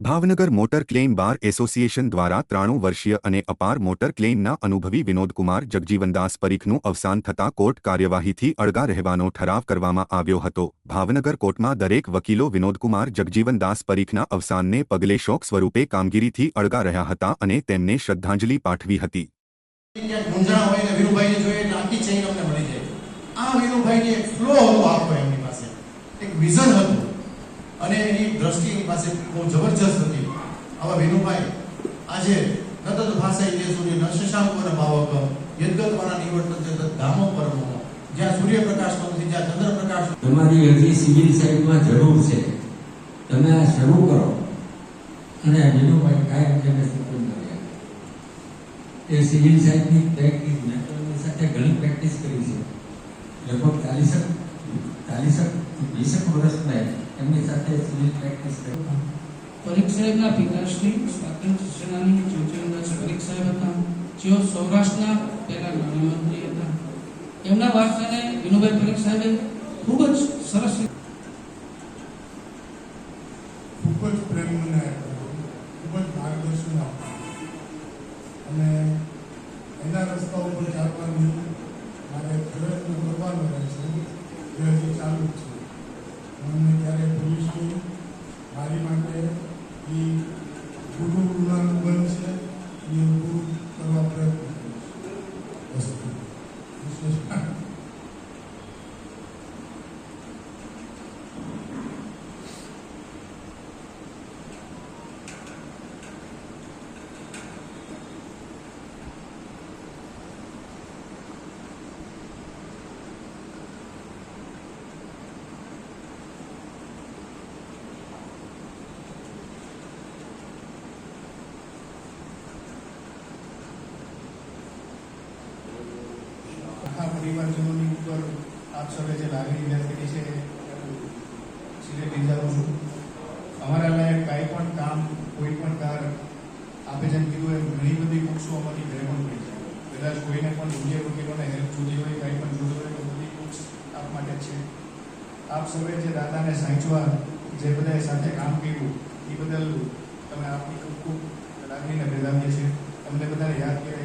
Bhavnagar motor claim bar association દ્વારા ત્રાણું વર્ષીય અને અપાર મોટર ક્લેમના અનુભવી વિનોદકુમાર જગજીવનદાસ પરીખનું અવસાન થતાં કોર્ટ કાર્યવાહીથી અળગા રહેવાનો ઠરાવ કરવામાં આવ્યો હતો. ભાવનગર કોર્ટમાં દરેક વકીલો વિનોદકુમાર જગજીવનદાસ પરીખના અવસાનને પગલે શોક સ્વરૂપે કામગીરીથી અળગા રહ્યા હતા અને તેમને શ્રદ્ધાંજલિ પાઠવી હતી. એક વિઝન હતું. અને એની દ્રષ્ટિ એની પાસે બહુ જબરજસ્ત હતી. આવા વિનુભાઈ, આજે નતત ભાષાઈ જે સૂર્ય ન શશાંકો ન ભાવક યદ્ગતવાના નિવર્તન છે ધામો પરમો જ્યાં સૂર્યપ્રકાશ નથી જ્યાં ચંદ્રપ્રકાશ તમારી અરજી સિવિલ સાઈડમાં જરૂર છે. તમે આ શરૂ કરો. અને વિનુભાઈ કાયમ જેને સુકૂન કર્યા એ સિવિલ સાઈડની પ્રેક્ટિસ મેટ્રોની સાથે ઘણી પ્રેક્ટિસ કરી છે. લગભગ ચાલીસક ચાલીસક, વીસક વર્ષ એમની સાથે સિવિલ પ્રેક્ટિસ કરી પરીખ સાહેબના પિતાશ્રી સ્વાતંત્ર્ય સેનાની ચંચળદાસ પરીખ સાહેબ હતા. જેઓ સૌરાષ્ટ્રના પહેલા નાણામંત્રી હતા. એમના વારસાને વિનુભાઈ પરીખ સાહેબે ખૂબ જ સરસ રીતે ખૂબ જ પ્રેમ મને આપ્યો. ખૂબ જ માર્ગદર્શન આપ્યું. અને એના રસ્તા ઉપર ચાલવાની મારે પ્રયત્ન કરવાનો રહે છે. એ હજી ચાલુ જ છે. મને ક્યારે You. પરિવારજનોની ઉપર આપ સૌએ જે લાગણી વ્યક્ત કરી છે સિલેક્ટ જાઉં છું. અમારા લાયક કાંઈ પણ કામ, કોઈ પણ કાર આપે જેમ કીધું એમ, ઘણી બધી બુક્સો અમારી ઘરે પણ પડી છે. કદાચ કોઈને પણ જુનિયર વકીલોને હેલ્પ જોતી હોય, કાંઈ પણ જોતી હોય, તો બધી બુક્સ આપ માટે છે. આપ સૌએ જે દાદાને સાંચવા, જે બધાએ સાથે કામ કર્યું, એ બદલ તમે આપની ખૂબ ખૂબ લાગણીને બિરદાવીએ છીએ. અમને બધાને યાદ કરે